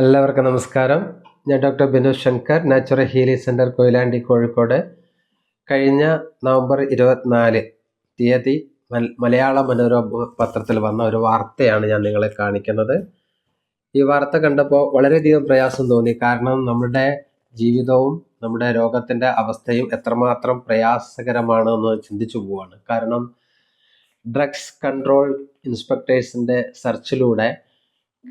എല്ലാവർക്കും നമസ്കാരം. ഞാൻ doctor Binu Shankar natural healing centre Koyilandy Kozhikode. കഴിഞ്ഞ നവംബർ ഇരുപത്തിനാല് തീയതി മലയാള മനോരമ പത്രത്തിൽ വന്ന ഒരു വാർത്തയാണ് ഞാൻ നിങ്ങളെ കാണിക്കുന്നത്. ഈ വാർത്ത കണ്ടപ്പോൾ വളരെയധികം പ്രയാസം തോന്നി. കാരണം നമ്മുടെ ജീവിതവും നമ്മുടെ രോഗത്തിന്റെ അവസ്ഥയും എത്രമാത്രം പ്രയാസകരമാണ് എന്ന് ചിന്തിച്ചു പോവാണ്. കാരണം ഡ്രഗ്സ് കൺട്രോൾ ഇൻസ്പെക്ടേഴ്സിന്റെ സെർച്ചിലൂടെ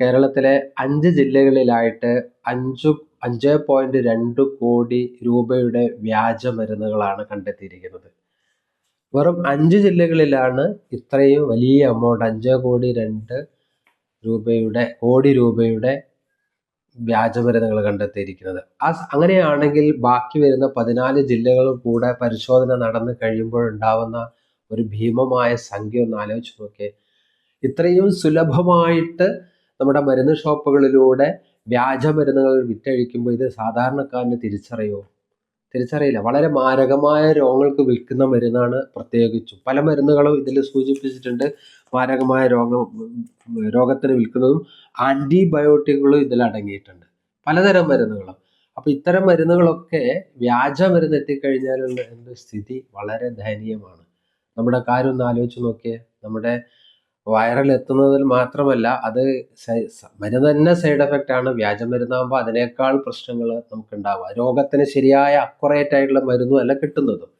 കേരളത്തിലെ അഞ്ച് ജില്ലകളിലായിട്ട് അഞ്ചു അഞ്ച് പോയിന്റ് രണ്ട് കോടി രൂപയുടെ വ്യാജ മരുന്നുകളാണ് കണ്ടെത്തിയിരിക്കുന്നത്. വെറും അഞ്ച് ജില്ലകളിലാണ് ഇത്രയും വലിയ എമൗണ്ട് അഞ്ച് കോടി രണ്ട് രൂപയുടെ കോടി രൂപയുടെ വ്യാജ മരുന്നുകൾ കണ്ടെത്തിയിരിക്കുന്നത്. ആ അങ്ങനെയാണെങ്കിൽ ബാക്കി വരുന്ന പതിനാല് ജില്ലകളും കൂടെ പരിശോധന നടന്നു കഴിയുമ്പോഴുണ്ടാവുന്ന ഒരു ഭീമമായ സംഖ്യ ഒന്ന് ആലോചിച്ച് നോക്കിയേ. ഇത്രയും സുലഭമായിട്ട് നമ്മുടെ മരുന്ന് ഷോപ്പുകളിലൂടെ വ്യാജ മരുന്നുകൾ വിറ്റഴിക്കുമ്പോൾ ഇത് സാധാരണക്കാരന് തിരിച്ചറിയോ? തിരിച്ചറിയില്ല. വളരെ മാരകമായ രോഗങ്ങൾക്ക് വിൽക്കുന്ന മരുന്നാണ് പ്രത്യേകിച്ചും. പല മരുന്നുകളും ഇതിൽ സൂചിപ്പിച്ചിട്ടുണ്ട്. മാരകമായ രോഗം രോഗത്തിന് വിൽക്കുന്നതും ആന്റിബയോട്ടിക്കുകളും ഇതിൽ അടങ്ങിയിട്ടുണ്ട്. പലതരം മരുന്നുകളും. അപ്പോൾ ഇത്തരം മരുന്നുകളൊക്കെ വ്യാജ മരുന്ന് എത്തിക്കഴിഞ്ഞാലുള്ള സ്ഥിതി വളരെ ദയനീയമാണ്. നമ്മുടെ കാര്യം ഒന്ന് ആലോചിച്ച് നോക്കിയേ. നമ്മുടെ വൈറൽ എത്തുന്നതിൽ മാത്രമല്ല അത് മരുന്ന് തന്നെ സൈഡ് എഫക്റ്റ് ആണ് വ്യാജ മരുന്നാകുമ്പോൾ അതിനേക്കാൾ പ്രശ്നങ്ങൾ നമുക്ക് ഉണ്ടാവുക രോഗത്തിന് ശരിയായ അക്യുറേറ്റ് ആയിട്ടുള്ള മരുന്നും അല്ല കിട്ടുന്നതും.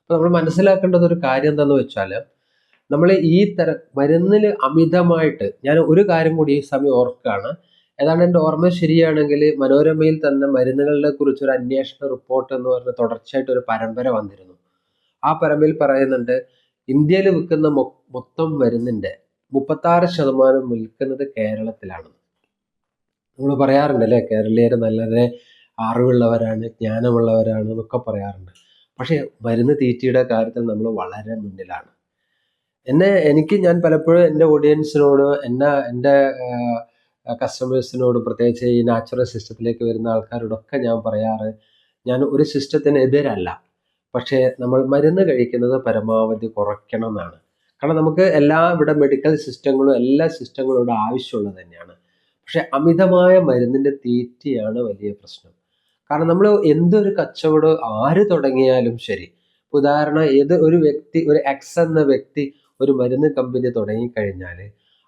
അപ്പോൾ നമ്മൾ മനസ്സിലാക്കേണ്ടത് ഒരു കാര്യം എന്താണെന്ന് വെച്ചാൽ നമ്മൾ ഈ തര മരുന്നിൽ അമിതമായിട്ട് ഞാൻ ഒരു കാര്യം കൂടി ഈ സമയം ഓർക്കുകയാണ്. ഏതാണ്ട് എന്റെ ഓർമ്മ ശരിയാണെങ്കിൽ മനോരമയിൽ തന്നെ മരുന്നുകളെ കുറിച്ച് ഒരു അന്വേഷണ റിപ്പോർട്ട് എന്ന് പറഞ്ഞ് തുടർച്ചയായിട്ട് ഒരു പരമ്പര വന്നിരുന്നു. ആ പരമ്പരയിൽ പറയുന്നുണ്ട് ഇന്ത്യയിൽ വിൽക്കുന്ന മൊത്തം മരുന്നിന്റെ മുപ്പത്താറ് ശതമാനം വിൽക്കുന്നത് കേരളത്തിലാണ്. നമ്മൾ പറയാറുണ്ട് അല്ലേ കേരളീയർ നല്ല അറിവുള്ളവരാണ് ജ്ഞാനമുള്ളവരാണ് എന്നൊക്കെ പറയാറുണ്ട്. പക്ഷേ മരുന്ന് തീറ്റിയുടെ കാര്യത്തിൽ നമ്മൾ വളരെ മുന്നിലാണ്. എന്നെ എനിക്ക് ഞാൻ പലപ്പോഴും എന്റെ ഓഡിയൻസിനോട് എന്നെ എന്റെ കസ്റ്റമേഴ്സിനോട് പ്രത്യേകിച്ച് ഈ നാച്ചുറൽ സിസ്റ്റത്തിലേക്ക് വരുന്ന ആൾക്കാരോടൊക്കെ ഞാൻ പറയാറ് ഞാൻ ഒരു സിസ്റ്റത്തിന് എതിരല്ല. പക്ഷേ നമ്മൾ മരുന്ന് കഴിക്കുന്നത് പരമാവധി കുറയ്ക്കണം എന്നാണ്. കാരണം നമുക്ക് എല്ലാ ഇവിടെ മെഡിക്കൽ സിസ്റ്റങ്ങളും എല്ലാ സിസ്റ്റങ്ങളും ഇവിടെ ആവശ്യമുള്ളത് തന്നെയാണ്. പക്ഷെ അമിതമായ മരുന്നിന്റെ തീറ്റയാണ് വലിയ പ്രശ്നം. കാരണം നമ്മൾ എന്തൊരു കച്ചവടം ആര് തുടങ്ങിയാലും ശരി. ഉദാഹരണം ഏത് ഒരു വ്യക്തി ഒരു എക്സ് എന്ന വ്യക്തി ഒരു മരുന്ന് കമ്പനി തുടങ്ങിക്കഴിഞ്ഞാൽ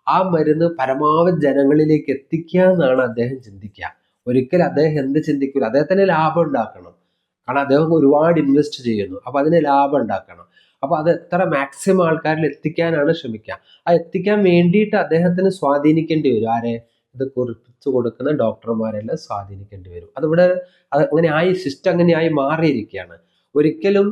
ആ മരുന്ന് പരമാവധി ജനങ്ങളിലേക്ക് എത്തിക്കുക എന്നാണ് അദ്ദേഹം ചിന്തിക്കുക. ഒരിക്കലും അദ്ദേഹം എന്ത് ചിന്തിക്കില്ല അദ്ദേഹത്തിന് ലാഭം ഉണ്ടാക്കണം. കാരണം അദ്ദേഹം ഒരുപാട് ഇൻവെസ്റ്റ് ചെയ്യുന്നു. അപ്പോൾ അതിന് ലാഭം ഉണ്ടാക്കണം. അപ്പോൾ അത് എത്ര മാക്സിമം ആൾക്കാരിൽ എത്തിക്കാനാണ് ശ്രമിക്കുക. ആ എത്തിക്കാൻ വേണ്ടിയിട്ട് അദ്ദേഹത്തിന് സ്വാധീനിക്കേണ്ടി വരും. ആരെ? ഇത് കുറിച്ച് കൊടുക്കുന്ന ഡോക്ടർമാരെല്ലാം സ്വാധീനിക്കേണ്ടി വരും. അതിവിടെ അത് അങ്ങനെ ആയി സിസ്റ്റം അങ്ങനെയായി മാറിയിരിക്കുകയാണ്. ഒരിക്കലും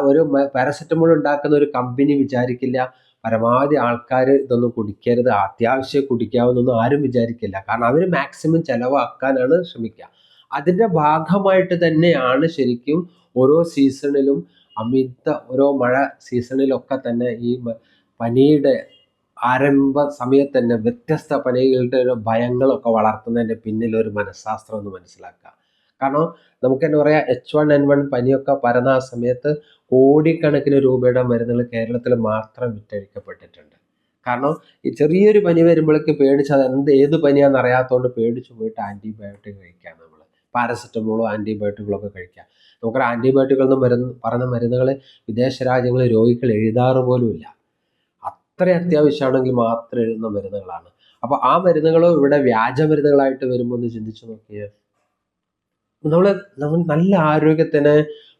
ഒരു പാരസെറ്റമോൾ ഉണ്ടാക്കുന്ന ഒരു കമ്പനി വിചാരിക്കില്ല. പരമാവധി ആൾക്കാർ ഇതൊന്നും കുടിക്കരുത്. അത്യാവശ്യം കുടിക്കാവുന്നൊന്നും ആരും വിചാരിക്കില്ല. കാരണം അവർ മാക്സിമം ചിലവാക്കാനാണ് ശ്രമിക്കുക. അതിന്റെ ഭാഗമായിട്ട് തന്നെയാണ് ശരിക്കും ഓരോ സീസണിലും അമിത ഓരോ മഴ സീസണിലൊക്കെ തന്നെ ഈ പനിയുടെ ആരംഭ സമയത്ത് തന്നെ വ്യത്യസ്ത പനികളുടെ ഒരു ഭയങ്ങളൊക്കെ വളർത്തുന്നതിന്റെ പിന്നിൽ ഒരു മനഃശാസ്ത്രം എന്ന് മനസ്സിലാക്കുക. കാരണം നമുക്ക് എന്താ പറയുക എച്ച് വൺ എൻ വൺ പനിയൊക്കെ പരന്ന ആ സമയത്ത് കോടിക്കണക്കിന് രൂപയുടെ മരുന്നുകൾ കേരളത്തിൽ മാത്രം വിറ്റഴിക്കപ്പെട്ടിട്ടുണ്ട്. കാരണം ഈ ചെറിയൊരു പനി വരുമ്പോഴേക്ക് പേടിച്ച് അത് എന്ത് ഏത് പനിയാണെന്ന് അറിയാത്തതുകൊണ്ട് പേടിച്ച് പോയിട്ട് ആന്റിബയോട്ടിക് കഴിക്കുക നമ്മൾ. പാരസെറ്റമോളോ ആന്റിബയോട്ടിക്കുകളൊക്കെ കഴിക്കുക നമുക്ക് ആന്റിബയോട്ടിക്കൽ എന്ന് മരുന്ന് പറഞ്ഞ മരുന്നുകൾ വിദേശ രാജ്യങ്ങളിൽ രോഗികൾ എഴുതാറ് പോലുമില്ല. അത്ര അത്യാവശ്യമാണെങ്കിൽ മാത്രം എഴുതുന്ന മരുന്നുകളാണ്. അപ്പോൾ ആ മരുന്നുകൾ ഇവിടെ വ്യാജ മരുന്നുകളായിട്ട് വരുമ്പോൾ ഒന്ന് ചിന്തിച്ചു നോക്കിയേ. നമ്മൾ നമ്മൾ നല്ല ആരോഗ്യത്തിന്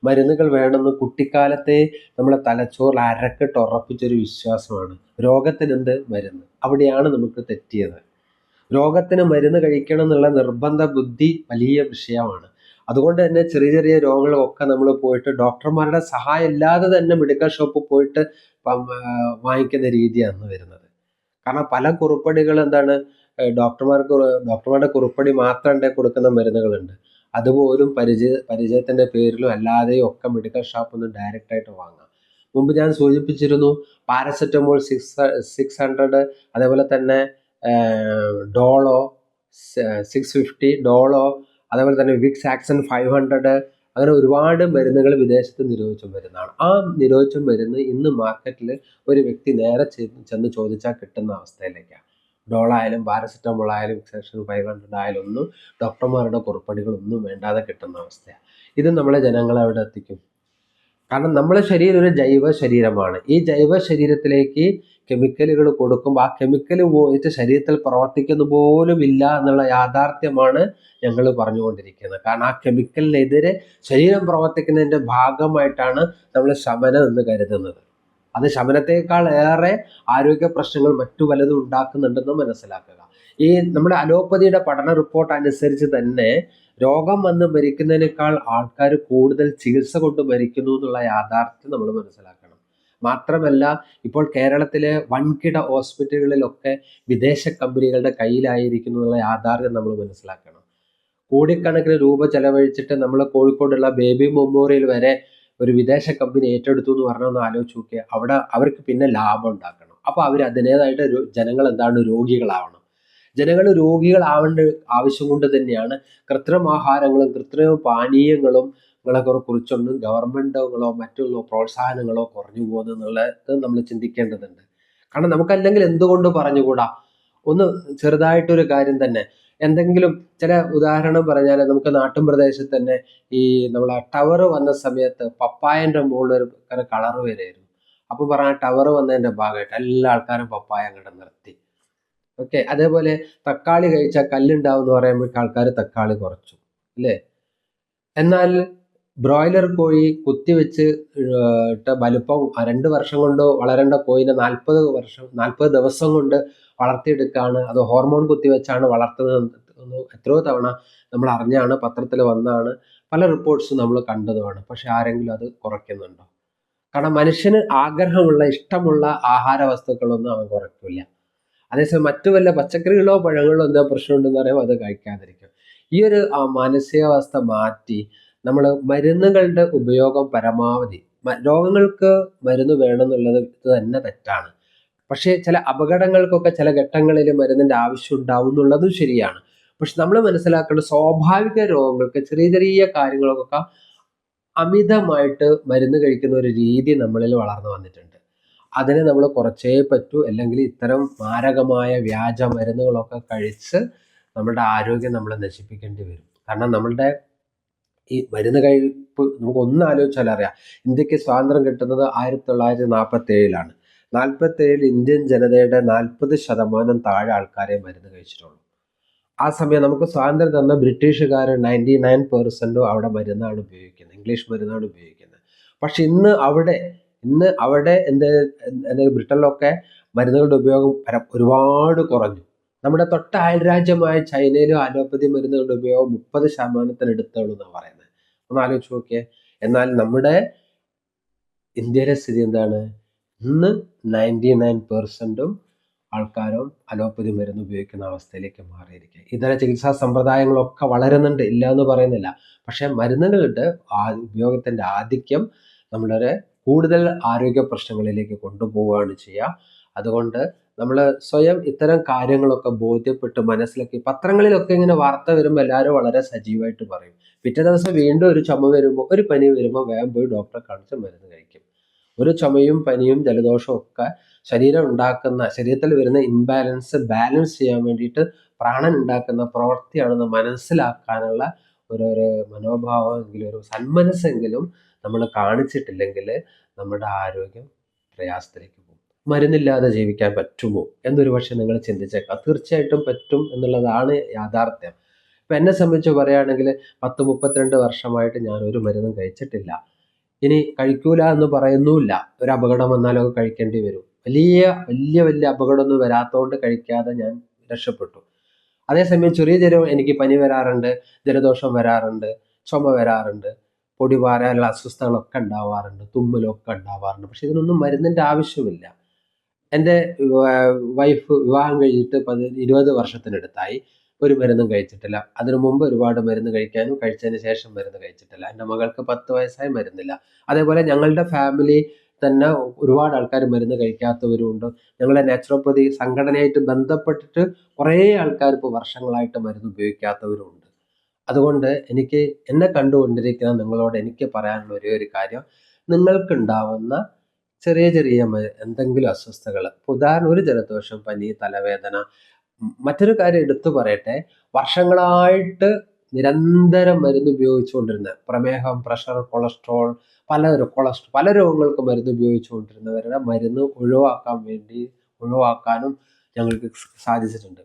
മരുന്നുകൾ വേണമെന്ന് കുട്ടിക്കാലത്തെ നമ്മളെ തലച്ചോറിൽ അരക്കിട്ട് ഉറപ്പിച്ചൊരു വിശ്വാസമാണ്. രോഗത്തിനെന്ത് മരുന്ന്? അവിടെയാണ് നമുക്ക് തെറ്റിയത്. രോഗത്തിന് മരുന്ന് കഴിക്കണം എന്നുള്ള നിർബന്ധ ബുദ്ധി വലിയ വിഷയമാണ്. അതുകൊണ്ട് തന്നെ ചെറിയ ചെറിയ രോഗങ്ങളൊക്കെ നമ്മൾ പോയിട്ട് ഡോക്ടർമാരുടെ സഹായം ഇല്ലാതെ തന്നെ മെഡിക്കൽ ഷോപ്പ് പോയിട്ട് വാങ്ങിക്കുന്ന രീതിയാണ് വരുന്നത്. കാരണം പല കുറിപ്പടികൾ എന്താണ് ഡോക്ടർമാർക്ക് ഡോക്ടർമാരുടെ കുറിപ്പടി മാത്രമേ കൊടുക്കുന്ന മരുന്നുകളുണ്ട്. അതുപോലും പരിചയ പരിചയത്തിന്റെ പേരിലും അല്ലാതെയും ഒക്കെ മെഡിക്കൽ ഷോപ്പിൽ നിന്ന് ഡയറക്റ്റ് ആയിട്ട് വാങ്ങാം. മുമ്പ് ഞാൻ സൂചിപ്പിച്ചിരുന്നു പാരസെറ്റമോൾ സിക്സ് സിക്സ് ഹൺഡ്രഡ് അതേപോലെ തന്നെ ഡോളോ സിക്സ് ഫിഫ്റ്റി ഡോളോ അതേപോലെ തന്നെ വിക്സ് ആക്സൺ ഫൈവ് ഹൺഡ്രഡ് അങ്ങനെ ഒരുപാട് മരുന്നുകൾ വിദേശത്ത് നിരോധിച്ച മരുന്നാണ് ആ നിരോധിച്ച മരുന്ന് ഇന്ന് മാർക്കറ്റിൽ ഒരു വ്യക്തി നേരെ ചെന്ന് ചെന്ന് ചോദിച്ചാൽ കിട്ടുന്ന അവസ്ഥയിലേക്കാണ് ഡോളായാലും പാരസെറ്റമോൾ ആയാലും സെക്ഷൻ ഫൈവ് ഹൺഡ്രഡ് ആയാലും ഒന്നും ഡോക്ടർമാരുടെ കുറിപ്പടികളൊന്നും വേണ്ടാതെ കിട്ടുന്ന അവസ്ഥയാണ് ഇത് നമ്മളെ ജനങ്ങളെ അവിടെ എത്തിക്കും? കാരണം നമ്മുടെ ശരീരം ഒരു ജൈവ ശരീരമാണ്. ഈ ജൈവ ശരീരത്തിലേക്ക് കെമിക്കലുകൾ കൊടുക്കുമ്പോൾ ആ കെമിക്കൽ ഉപയോഗിച്ച് ശരീരത്തിൽ പ്രവർത്തിക്കുന്ന പോലും ഇല്ല എന്നുള്ള യാഥാർത്ഥ്യമാണ് ഞങ്ങൾ പറഞ്ഞുകൊണ്ടിരിക്കുന്നത്. കാരണം ആ കെമിക്കലിനെതിരെ ശരീരം പ്രവർത്തിക്കുന്നതിന്റെ ഭാഗമായിട്ടാണ് നമ്മൾ ശമനം എന്ന് കരുതുന്നത്. അത് ശമനത്തേക്കാൾ ഏറെ ആരോഗ്യ പ്രശ്നങ്ങൾ മറ്റു പലതും ഉണ്ടാക്കുന്നുണ്ടെന്ന് മനസ്സിലാക്കുക. ഈ നമ്മുടെ അലോപ്പതിയുടെ പഠന റിപ്പോർട്ട് അനുസരിച്ച് തന്നെ രോഗം വന്ന് മരിക്കുന്നതിനേക്കാൾ ആൾക്കാർ കൂടുതൽ ചികിത്സ കൊണ്ട് മരിക്കുന്നു എന്നുള്ള യാഥാർത്ഥ്യം നമ്മൾ മനസ്സിലാക്കണം. മാത്രമല്ല ഇപ്പോൾ കേരളത്തിലെ വൻകിട ഹോസ്പിറ്റലുകളിലൊക്കെ വിദേശ കമ്പനികളുടെ കയ്യിലായിരിക്കുന്നു എന്നുള്ള യാഥാർത്ഥ്യം നമ്മൾ മനസ്സിലാക്കണം. കോടിക്കണക്കിന് രൂപ ചെലവഴിച്ചിട്ട് നമ്മൾ കോഴിക്കോടുള്ള ബേബി മെമ്മോറിയൽ വരെ ഒരു വിദേശ കമ്പനി ഏറ്റെടുത്തു എന്ന് പറഞ്ഞൊന്ന് ആലോചിച്ച് നോക്കിയാൽ അവിടെ അവർക്ക് പിന്നെ ലാഭം ഉണ്ടാക്കണം. അപ്പോൾ അവർ അതിന്റേതായിട്ട് ജനങ്ങൾ എന്താണ് രോഗികളാവണം. ജനങ്ങൾ രോഗികളാവേണ്ട ആവശ്യം കൊണ്ട് തന്നെയാണ് കൃത്രിമാഹാരങ്ങളും കൃത്രിമ പാനീയങ്ങളും ങ്ങളെ കുറിച്ചൊന്നും ഗവൺമെന്റുകളോ മറ്റുള്ള പ്രോത്സാഹനങ്ങളോ കുറഞ്ഞു പോകുന്നു എന്നുള്ളത് നമ്മൾ ചിന്തിക്കേണ്ടതുണ്ട്. കാരണം നമുക്കല്ലെങ്കിൽ എന്തുകൊണ്ട് പറഞ്ഞുകൂടാ? ഒന്ന് ചെറുതായിട്ടൊരു കാര്യം തന്നെ. എന്തെങ്കിലും ചില ഉദാഹരണം പറഞ്ഞാൽ നമുക്ക് നാട്ടിൻ പ്രദേശത്ത് തന്നെ ഈ നമ്മളെ ടവർ വന്ന സമയത്ത് പപ്പായന്റെ മുകളിൽ ഒരു കളർ വരെയായിരുന്നു അപ്പോൾ പറഞ്ഞ ടവർ വന്നതിന്റെ ഭാഗമായിട്ട് എല്ലാ ആൾക്കാരും പപ്പായ അങ്ങോട്ട് നിർത്തി. ഓക്കെ? അതേപോലെ തക്കാളി കഴിച്ചാൽ കല്ലുണ്ടാവും എന്ന് പറയുമ്പോൾ ആൾക്കാർ തക്കാളി കുറച്ചു അല്ലേ? എന്നാൽ ബ്രോയിലർ കോഴി കുത്തിവെച്ച് ഇട്ട വലുപ്പം രണ്ട് വർഷം കൊണ്ട് വളരേണ്ട കോഴിനെ നാൽപ്പത് വർഷം നാൽപ്പത് ദിവസം കൊണ്ട് വളർത്തിയെടുക്കുകയാണ് അത് ഹോർമോൺ കുത്തിവെച്ചാണ് വളർത്തുന്നത് എത്രയോ തവണ നമ്മൾ അറിഞ്ഞാണ് പത്രത്തിൽ വന്നാണ് പല റിപ്പോർട്ട്സും നമ്മൾ കണ്ടതുമാണ്. പക്ഷെ ആരെങ്കിലും അത് കുറയ്ക്കുന്നുണ്ടോ? കാരണം മനുഷ്യന് ആഗ്രഹമുള്ള ഇഷ്ടമുള്ള ആഹാര വസ്തുക്കളൊന്നും അവൻ കുറയ്ക്കില്ല അതേസമയം മറ്റു വല്ല പച്ചക്കറികളോ പഴങ്ങളോ എന്താ പ്രശ്നമുണ്ടെന്ന് പറയുമ്പോൾ അത് കഴിക്കാതിരിക്കും. ഈ ഒരു മാനസികാവസ്ഥ മാറ്റി നമ്മൾ മരുന്നുകളുടെ ഉപയോഗം പരമാവധി. രോഗങ്ങൾക്ക് മരുന്ന് വേണമെന്നുള്ളത് ഇത് തന്നെ തെറ്റാണ്. പക്ഷേ ചില അപകടങ്ങൾക്കൊക്കെ ചില ഘട്ടങ്ങളിൽ മരുന്നിന്റെ ആവശ്യം ഉണ്ടാവും എന്നുള്ളതും ശരിയാണ്. പക്ഷെ നമ്മൾ മനസ്സിലാക്കേണ്ട സ്വാഭാവിക രോഗങ്ങൾക്ക് ചെറിയ ചെറിയ കാര്യങ്ങൾക്കൊക്കെ അമിതമായിട്ട് മരുന്ന് കഴിക്കുന്ന ഒരു രീതി നമ്മളിൽ വളർന്നു വന്നിട്ടുണ്ട്. അതിനെ നമ്മൾ കുറച്ചേ പറ്റൂ. അല്ലെങ്കിൽ ഇത്തരം മാരകമായ വ്യാജ മരുന്നുകളൊക്കെ കഴിച്ച് നമ്മുടെ ആരോഗ്യം നമ്മൾ നശിപ്പിക്കേണ്ടി വരും. കാരണം നമ്മളുടെ ഈ മരുന്ന് കഴിപ്പ് നമുക്ക് ഒന്ന് ആലോചിച്ചാൽ അറിയാം. ഇന്ത്യയ്ക്ക് സ്വാതന്ത്ര്യം കിട്ടുന്നത് ആയിരത്തി തൊള്ളായിരത്തി നാൽപ്പത്തി ഏഴിലാണ് നാൽപ്പത്തി ഏഴിൽ ഇന്ത്യൻ ജനതയുടെ നാൽപ്പത് ശതമാനം താഴെ ആൾക്കാരെ മരുന്ന് കഴിച്ചിട്ടുള്ളൂ. ആ സമയം നമുക്ക് സ്വാതന്ത്ര്യം തന്ന ബ്രിട്ടീഷുകാർ നയന്റി നയൻ പെർസെന്റും അവിടെ മരുന്നാണ് ഉപയോഗിക്കുന്നത്. ഇംഗ്ലീഷ് മരുന്നാണ് ഉപയോഗിക്കുന്നത്. പക്ഷെ ഇന്ന് അവിടെ ഇന്ന് അവിടെ എന്ത് ബ്രിട്ടനിലൊക്കെ മരുന്നുകളുടെ ഉപയോഗം ഒരുപാട് കുറഞ്ഞു. നമ്മുടെ തൊട്ട അയൽരാജ്യമായ ചൈനയിലും അലോപ്പതി മരുന്നുകളുടെ ഉപയോഗം മുപ്പത് ശതമാനത്തിനടുത്തുള്ളൂ എന്നാണ് പറയുന്നത്. ഒന്ന് ആലോചിച്ച് നോക്കിയേ. എന്നാൽ നമ്മുടെ ഇന്ത്യയിലെ സ്ഥിതി എന്താണ്? ഇന്ന് നയന്റി നയൻ പെർസെന്റും ആൾക്കാരും അലോപ്പതി മരുന്ന് ഉപയോഗിക്കുന്ന അവസ്ഥയിലേക്ക് മാറിയിരിക്കുക ഇതര ചികിത്സാ സമ്പ്രദായങ്ങളൊക്കെ വളരുന്നുണ്ട്. ഇല്ല എന്ന് പറയുന്നില്ല. പക്ഷേ മരുന്നുകളുടെ ഉപയോഗത്തിന്റെ ആധിക്യം നമ്മുടെ കൂടുതൽ ആരോഗ്യ പ്രശ്നങ്ങളിലേക്ക് കൊണ്ടുപോവുകയാണ് ചെയ്യുക. അതുകൊണ്ട് നമ്മൾ സ്വയം ഇത്തരം കാര്യങ്ങളൊക്കെ ബോധ്യപ്പെട്ട് മനസ്സിലാക്കി പത്രങ്ങളിലൊക്കെ ഇങ്ങനെ വാർത്ത വരുമ്പോൾ എല്ലാവരും വളരെ സജീവമായിട്ട് പറയും. പിറ്റേ ദിവസം വീണ്ടും ഒരു ചുമ വരുമ്പോൾ ഒരു പനി വരുമ്പോൾ വേഗം പോയി ഡോക്ടറെ കാണിച്ച് മരുന്ന് കഴിക്കും. ഒരു ചുമയും പനിയും ജലദോഷവും ഒക്കെ ശരീരം ഉണ്ടാക്കുന്ന ശരീരത്തിൽ വരുന്ന ഇംബാലൻസ് ബാലൻസ് ചെയ്യാൻ വേണ്ടിയിട്ട് പ്രാണൻ ഉണ്ടാക്കുന്ന പ്രവൃത്തിയാണെന്ന് മനസ്സിലാക്കാനുള്ള ഒരു ഒരു മനോഭാവമെങ്കിലും ഒരു സന്മനസ്സെങ്കിലും നമ്മൾ കാണിച്ചിട്ടില്ലെങ്കിൽ നമ്മുടെ ആരോഗ്യം പ്രയാസത്തിലേക്ക് പോകും. മരുന്നില്ലാതെ ജീവിക്കാൻ പറ്റുമോ? എന്നൊരു പക്ഷെ നിങ്ങൾ ചിന്തിച്ചേക്കാം. തീർച്ചയായിട്ടും പറ്റും എന്നുള്ളതാണ് യാഥാർത്ഥ്യം. ഇപ്പം എന്നെ സംബന്ധിച്ച് പറയുകയാണെങ്കിൽ പത്ത് മുപ്പത്തിരണ്ട് വർഷമായിട്ട് ഞാൻ ഒരു മരുന്നും കഴിച്ചിട്ടില്ല. ഇനി കഴിക്കൂല എന്ന് പറയുന്നുമില്ല. ഒരു അപകടം വന്നാലൊക്കെ കഴിക്കേണ്ടി വരും. വലിയ വലിയ വലിയ അപകടമൊന്നും വരാത്തതുകൊണ്ട് കഴിക്കാതെ ഞാൻ രക്ഷപ്പെട്ടു. അതേസമയം ചെറിയ ചെറിയ എനിക്ക് പനി വരാറുണ്ട് ജലദോഷം വരാറുണ്ട് ചുമ വരാറുണ്ട്. പൊടി പാരാനുള്ള അസ്വസ്ഥതകളൊക്കെ ഉണ്ടാവാറുണ്ട് തുമ്മലൊക്കെ ഉണ്ടാവാറുണ്ട്. പക്ഷെ ഇതിനൊന്നും മരുന്നിന്റെ ആവശ്യമില്ല. എന്റെ വൈഫ് വിവാഹം കഴിഞ്ഞിട്ട് പതി ഇരുപത് വർഷത്തിനടുത്തായി ഒരു മരുന്നും കഴിച്ചിട്ടില്ല. അതിനു മുമ്പ് ഒരുപാട് മരുന്ന് കഴിക്കാനും കഴിച്ചതിന് ശേഷം മരുന്ന് കഴിച്ചിട്ടില്ല. എന്റെ മകൾക്ക് പത്ത് വയസ്സായി മരുന്നില്ല. അതേപോലെ ഞങ്ങളുടെ ഫാമിലി തന്നെ ഒരുപാട് ആൾക്കാർ മരുന്ന് കഴിക്കാത്തവരുണ്ട് ഞങ്ങളുടെ നാച്ചുറോപ്പതി സംഘടനയായിട്ട് ബന്ധപ്പെട്ടിട്ട് കുറേ ആൾക്കാർ ഇപ്പോൾ വർഷങ്ങളായിട്ട് മരുന്ന് ഉപയോഗിക്കാത്തവരുണ്ട് അതുകൊണ്ട് എനിക്ക് എന്നെ കണ്ടുകൊണ്ടിരിക്കുന്ന നിങ്ങളോട് എനിക്ക് പറയാനുള്ള ഒരേ ഒരു കാര്യം നിങ്ങൾക്കുണ്ടാവുന്ന ചെറിയ ചെറിയ എന്തെങ്കിലും അസ്വസ്ഥകൾ ഉദാഹരണം ഒരു ജലദോഷം പനി തലവേദന മറ്റൊരു കാര്യം എടുത്തു പറയട്ടെ വർഷങ്ങളായിട്ട് നിരന്തരം മരുന്ന് ഉപയോഗിച്ചുകൊണ്ടിരുന്ന പ്രമേഹം പ്രഷർ കൊളസ്ട്രോൾ പല കൊളസ്ട്രോൾ പല രോഗങ്ങൾക്ക് മരുന്ന് ഉപയോഗിച്ചുകൊണ്ടിരുന്നവരുടെ മരുന്ന് ഒഴിവാക്കാൻ വേണ്ടി ഒഴിവാക്കാനും ഞങ്ങൾക്ക് സാധിച്ചിട്ടുണ്ട്.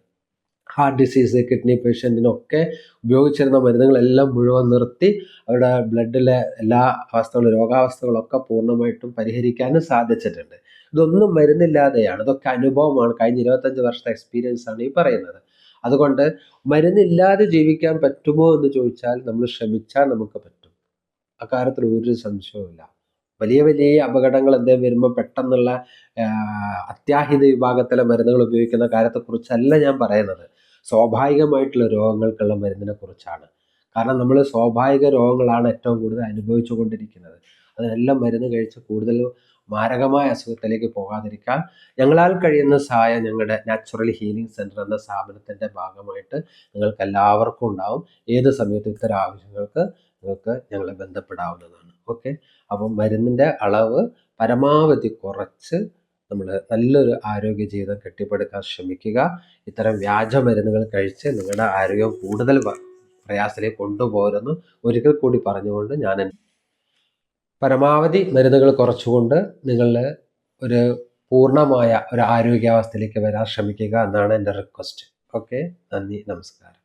ഹാർട്ട് ഡിസീസ് കിഡ്നി പേഷ്യന്റിനൊക്കെ ഉപയോഗിച്ചിരുന്ന മരുന്നുകളെല്ലാം മുഴുവൻ നിർത്തി അവരുടെ ബ്ലഡിലെ എല്ലാ അവസ്ഥകളും രോഗാവസ്ഥകളൊക്കെ പൂർണമായിട്ടും പരിഹരിക്കാനും സാധിച്ചിട്ടുണ്ട്. ഇതൊന്നും മരുന്നില്ലാതെയാണ്. ഇതൊക്കെ അനുഭവമാണ്. കഴിഞ്ഞ ഇരുപത്തഞ്ച് വർഷത്തെ എക്സ്പീരിയൻസ് ആണ് ഈ പറയുന്നത്. അതുകൊണ്ട് മരുന്നില്ലാതെ ജീവിക്കാൻ പറ്റുമോ എന്ന് ചോദിച്ചാൽ നമ്മൾ ശ്രമിച്ചാൽ നമുക്ക് പറ്റും. അക്കാര്യത്തിൽ ഒരു സംശയവുമില്ല വലിയ വലിയ അപകടങ്ങൾ എന്തെങ്കിലും വരുമ്പോൾ പെട്ടെന്നുള്ള അത്യാഹിത വിഭാഗത്തിലെ മരുന്നുകൾ ഉപയോഗിക്കുന്ന കാര്യത്തെക്കുറിച്ചല്ല ഞാൻ പറയുന്നത്. സ്വാഭാവികമായിട്ടുള്ള രോഗങ്ങൾക്കുള്ള മരുന്നിനെ കുറിച്ചാണ്. കാരണം നമ്മൾ സ്വാഭാവിക രോഗങ്ങളാണ് ഏറ്റവും കൂടുതൽ അനുഭവിച്ചു കൊണ്ടിരിക്കുന്നത്. അതിനെല്ലാം മരുന്ന് കഴിച്ച് കൂടുതൽ മാരകമായ അസുഖത്തിലേക്ക് പോകാതിരിക്കാൻ ഞങ്ങളാൽ കഴിയുന്ന സഹായം ഞങ്ങളുടെ നാച്ചുറൽ ഹീലിംഗ് സെന്റർ എന്ന സ്ഥാപനത്തിന്റെ ഭാഗമായിട്ട് നിങ്ങൾക്ക് എല്ലാവർക്കും ഉണ്ടാവും. ഏത് സമയത്തും ഇത്തരം ആവശ്യങ്ങൾക്ക് നിങ്ങൾക്ക് ഞങ്ങളെ ബന്ധപ്പെടാവുന്നതാണ്. ഓക്കെ അപ്പം മരുന്നിന്റെ അളവ് പരമാവധി കുറച്ച് നമ്മൾ നല്ലൊരു ആരോഗ്യ ജീവിതം കെട്ടിപ്പടുക്കാൻ ശ്രമിക്കുക. ഇത്തരം വ്യാജ മരുന്നുകൾ കഴിച്ച് നിങ്ങളുടെ ആരോഗ്യം കൂടുതൽ പ്രയാസത്തിലേക്ക് കൊണ്ടുപോകരുതെന്ന് ഒരിക്കൽ കൂടി പറഞ്ഞുകൊണ്ട് ഞാൻ പരമാവധി മരുന്നുകൾ കുറച്ചുകൊണ്ട് നിങ്ങൾ ഒരു പൂർണമായ ഒരു ആരോഗ്യാവസ്ഥയിലേക്ക് വരാൻ ശ്രമിക്കുക എന്നാണ് എന്റെ റിക്വസ്റ്റ്. ഓക്കെ? നന്ദി നമസ്കാരം.